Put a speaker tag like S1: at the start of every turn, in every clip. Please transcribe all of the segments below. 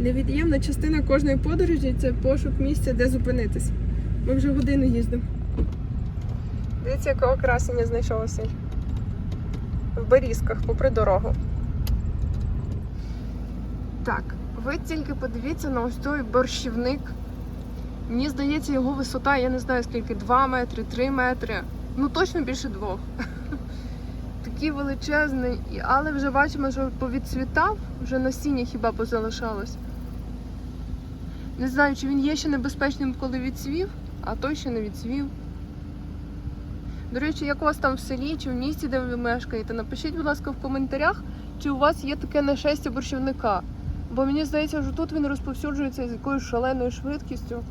S1: Невід'ємна частина кожної подорожі це пошук місця, де зупинитись. Ми вже годину їздимо. Дивіться, якого красення знайшов. В Берізках, попри дорогу. Так, ви тільки подивіться на ось той борщівник. Мені здається, його висота, я не знаю скільки, 2 метри, 3 метри. Ну точно більше двох. Такий величезний, але вже бачимо, що повідцвітав, вже насіння хіба позалишалось. Не знаю, чи він є ще небезпечним, коли відцвів, а той ще не відцвів. До речі, як у вас там в селі чи в місті, де ви мешкаєте, напишіть, будь ласка, в коментарях, чи у вас є таке нашестя борщівника. Бо мені здається, що тут він розповсюджується з якоюсь шаленою швидкістю.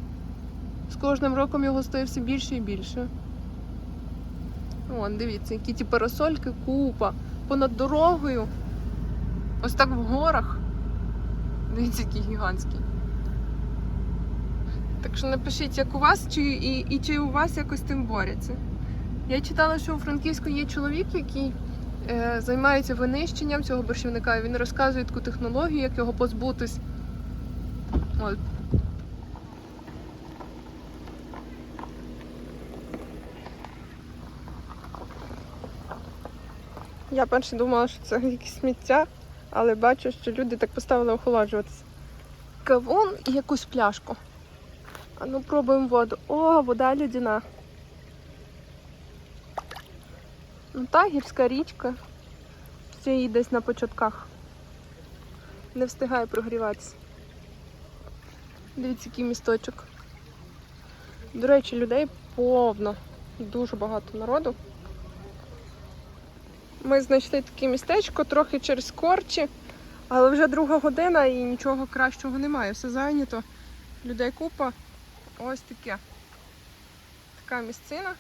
S1: З кожним роком його стає все більше і більше. Вон, дивіться, які ті парасольки, купа. Понад дорогою. Ось так в горах. Дивіться, який гігантський. Так що напишіть, як у вас, чи, і, і чи у вас якось тим борються. Я читала, що у Франківську є чоловік, який е, займається винищенням цього борщівника. Він розказує таку технологію, як його позбутись. От. Я перше думала, що це якісь сміття, але бачу, що люди так поставили охолоджуватися. Кавун і якусь пляшку. А ну пробуємо воду. О, вода людяна. Ну та гірська річка. Ще її десь на початках. Не встигає прогріватися. Дивіться, який місточок. До речі, людей повно. Дуже багато народу. Ми знайшли таке містечко трохи через корчі, але вже друга година і нічого кращого немає. Все зайнято. Людей купа. Ось таке. Така місцина.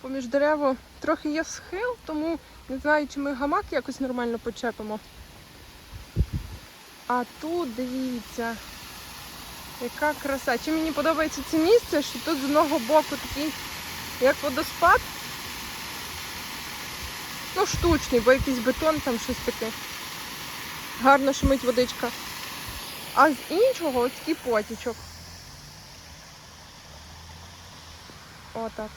S1: Поміж дерев трохи є схил, тому не знаю, чи ми гамак якось нормально почепимо. А тут дивіться, яка краса. Чи мені подобається це місце, що тут з одного боку такий, як водоспад. Ну, штучний, бо якийсь бетон, там щось таке. Гарно шумить водичка. А з іншого ось такий потічок. Отак.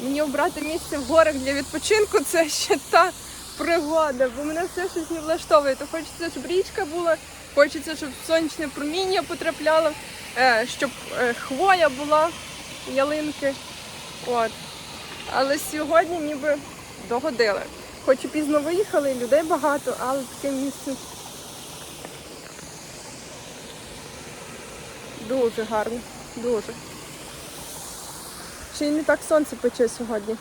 S1: Мені обрати місце в горах для відпочинку це ще та пригода, бо мене все щось не влаштовує. То хочеться, щоб річка була, хочеться, щоб сонячне проміння потрапляло, е, щоб е, хвоя була, ялинки. От. Але сьогодні ніби догодили. Хоч і пізно виїхали, людей багато, але таке місце дуже гарно. Дуже. Ще й не так сонце пече сьогодні.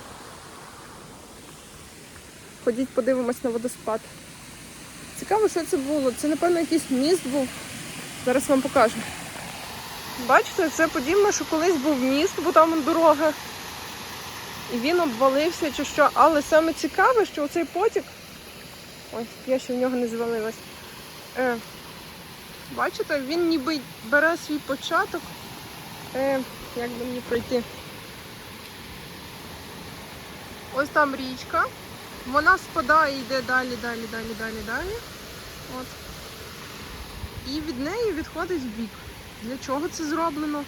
S1: Ходіть, подивимось на водоспад. Цікаво, що це було. Це, напевно, якийсь міст був. Зараз вам покажу. Бачите, це подібно, що колись був міст, бо там дорога. І він обвалився чи що. Але саме цікаве, що оцей потік. Ось, я ще в нього не звалилась. Е, бачите, він ніби бере свій початок. Е, як би мені пройти? Ось там річка. Вона спадає, йде далі, далі, далі, далі, далі. От. І від неї відходить бік. Для чого це зроблено?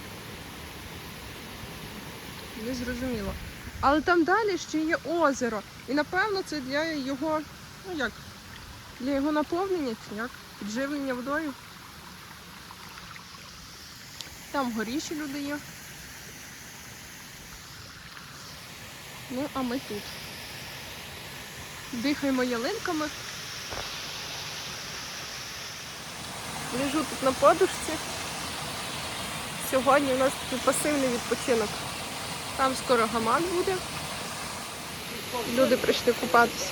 S1: Не зрозуміло. Але там далі ще є озеро. І напевно це для його, ну як, для його наповнення чи як? Підживлення водою. Там горіші люди є. Ну, а ми тут. Дихаємо ялинками. Лежу тут на подушці. Сьогодні у нас такий пасивний відпочинок. Там скоро гамак буде. Люди прийшли купатися.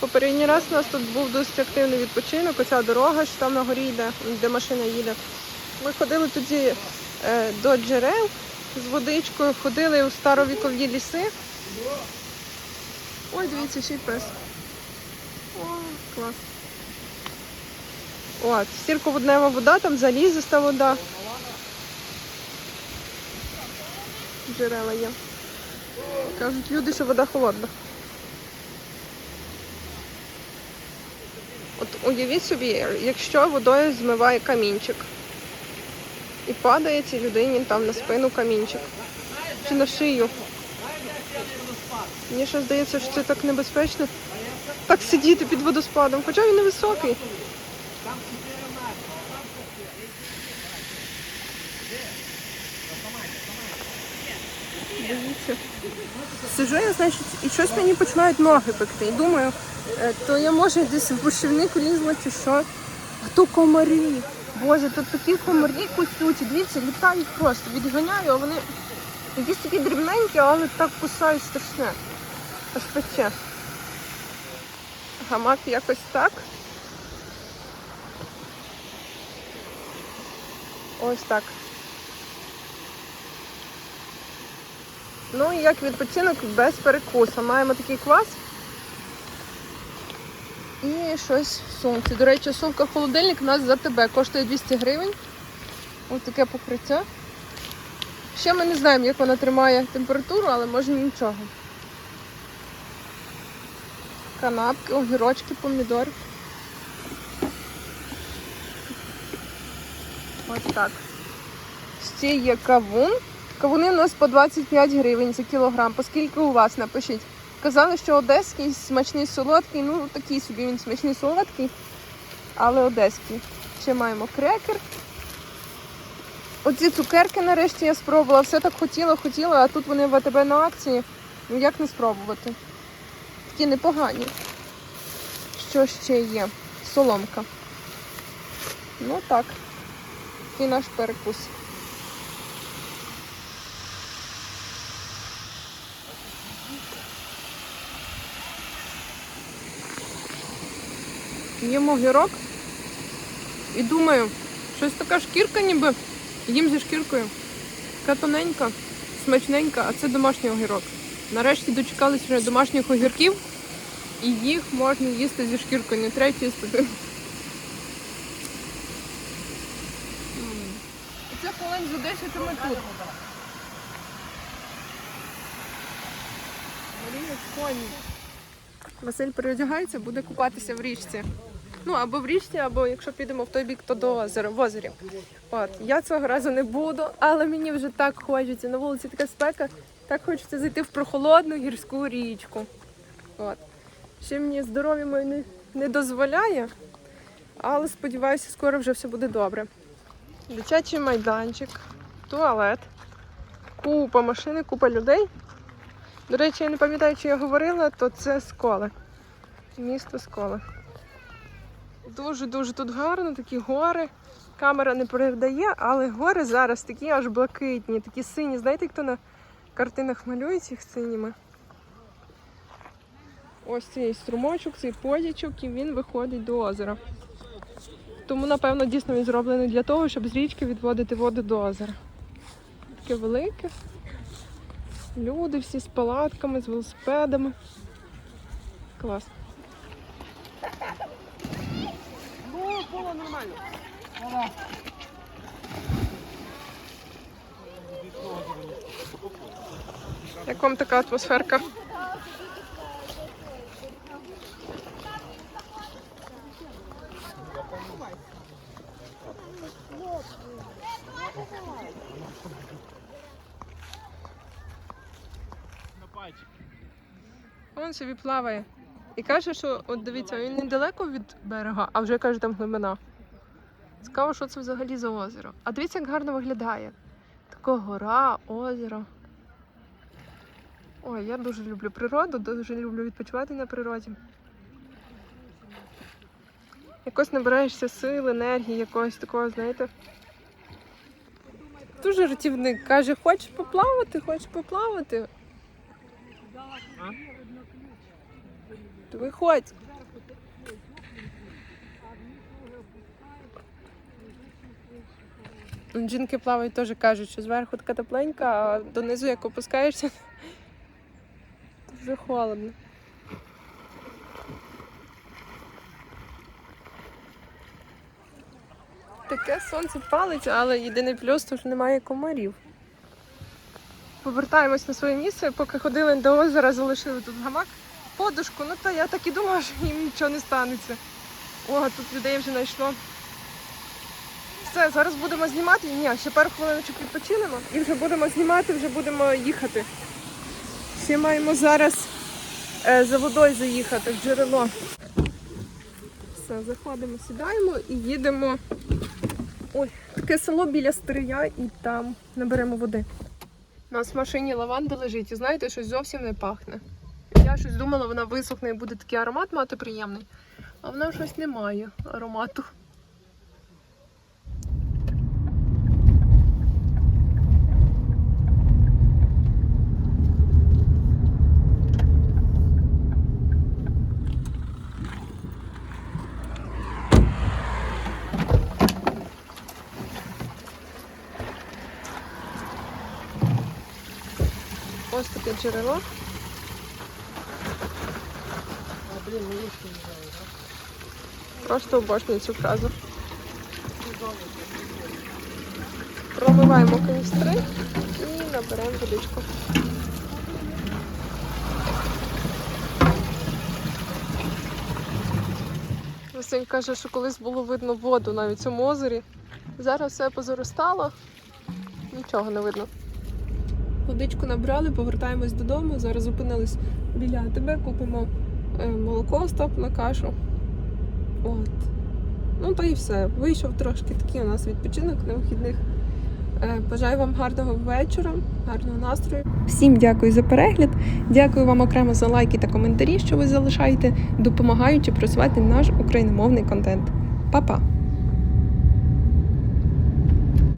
S1: Попередній раз у нас тут був досить активний відпочинок, оця дорога, що там на горі йде, де машина їде. Ми ходили тоді е, до джерел з водичкою, ходили у старовікові ліси. Ой, дивіться, ще й пес. О, клас. От, стірководнева вода, там залізиста вода. Джерела є. Кажуть люди, що вода холодна. От уявіть собі, якщо водою змиває камінчик. І падає цій людині там на спину камінчик. Чи на шию. Мені ще здається, що це так небезпечно. Так сидіти під водоспадом, хоча він невисокий. Дивіться. Сижу я, значить, і щось мені починають ноги пекти. І думаю, е, то я може десь в борщівник лізла чи що. А то комарі. Боже, тут такі комарі кусюті. Дивіться, літають просто. Відганяю, а вони якісь такі дрібненькі, але так кусають страшне. Аж пече. Гамак якось так. Ось так. Ну і як відпочинок без перекусу. Маємо такий квас. І щось в сумці. До речі, сумка холодильник у нас за тебе коштує 200 гривень. Ось таке покриття. Ще ми не знаємо, як вона тримає температуру, але може нічого. Канапки, огірочки, помідори. Ось так. Ще є кавун. Кавуни у нас по 25 гривень за кілограм. Поскільки у вас напишіть. Казали, що одеський смачний солодкий, ну такий собі він смачний солодкий, але одеський. Ще маємо крекер. Оці цукерки нарешті я спробувала. Все так хотіла, хотіла, а тут вони в АТБ на акції. Ну як не спробувати? Такі непогані. Що ще є? Соломка. Ну так. Такий наш перекус. Їм огірок і думаю, щось така шкірка ніби їм зі шкіркою. Така тоненька, смачненька, а це домашній огірок. Нарешті дочекались вже домашніх огірків, і їх можна їсти зі шкіркою, не треба чистити. М. Це хвилин за 10 і ми тут. Маріють коні. Василь переодягається, буде купатися в річці. Ну, або в річці, або якщо підемо в той бік, то до озера, в озері. От. Я цього разу не буду, але мені вже так хочеться. На вулиці така спека, так хочеться зайти в прохолодну гірську річку. От. Ще мені здоров'я моє не, не дозволяє, але сподіваюся, скоро вже все буде добре. Дитячий майданчик, туалет, купа машини, купа людей. До речі, я не пам'ятаю, чи я говорила, то це сколи. Місто сколи. Дуже-дуже тут гарно, такі гори. Камера не передає, але гори зараз такі аж блакитні, такі сині. Знаєте, хто на картинах малюють їх синіми? Ось цей струмочок, цей подічок, і він виходить до озера. Тому, напевно, дійсно він зроблений для того, щоб з річки відводити воду до озера. Таке велике. Люди всі з палатками, з велосипедами. Клас.
S2: Було нормально.
S1: Як вам така атмосферка? Він собі плаває. І каже, що от дивіться, він недалеко від берега, а вже каже, там глибина. Цікаво, що це взагалі за озеро. А дивіться, як гарно виглядає. Така гора, озеро. Ой, я дуже люблю природу, дуже люблю відпочивати на природі. Якось набираєшся сил, енергії, якогось такого, знаєте. Дуже жартівник. Каже, хочеш поплавати, хочеш поплавати. То виходь. Ну, Жінки плавають теж кажуть, що зверху така тепленька, а донизу як опускаєшся, дуже холодно. Таке сонце палить, але єдиний плюс, то що немає комарів. Повертаємось на своє місце, поки ходили до озера, залишили тут гамак, подушку. Ну то я так і думала, що їм нічого не станеться. О, тут людей вже знайшло. Все, зараз будемо знімати. Ні, ще пару хвилиночок відпочинемо і вже будемо знімати, вже будемо їхати. Ще маємо зараз е, за водою заїхати в джерело. Все, заходимо, сідаємо і їдемо. Ой, таке село біля Стрия і там наберемо води. У нас в машині лаванда лежить, і знаєте, щось зовсім не пахне. Я щось думала, вона висохне і буде такий аромат мати приємний. А вона щось не має аромату. Ось таке джерело. Просто обожнюю цю фразу. Промиваємо каністри і наберемо водичку. Василь каже, що колись було видно воду навіть у цьому озері. Зараз все позаростало, нічого не видно. Водичку набрали, повертаємось додому. Зараз зупинились біля тебе, купимо молоко, стоп на кашу. От. Ну та і все. Вийшов трошки такий у нас відпочинок на вихідних. Е, Бажаю вам гарного вечора, гарного настрою. Всім дякую за перегляд. Дякую вам окремо за лайки та коментарі, що ви залишаєте, допомагаючи просувати наш україномовний контент. Па-па!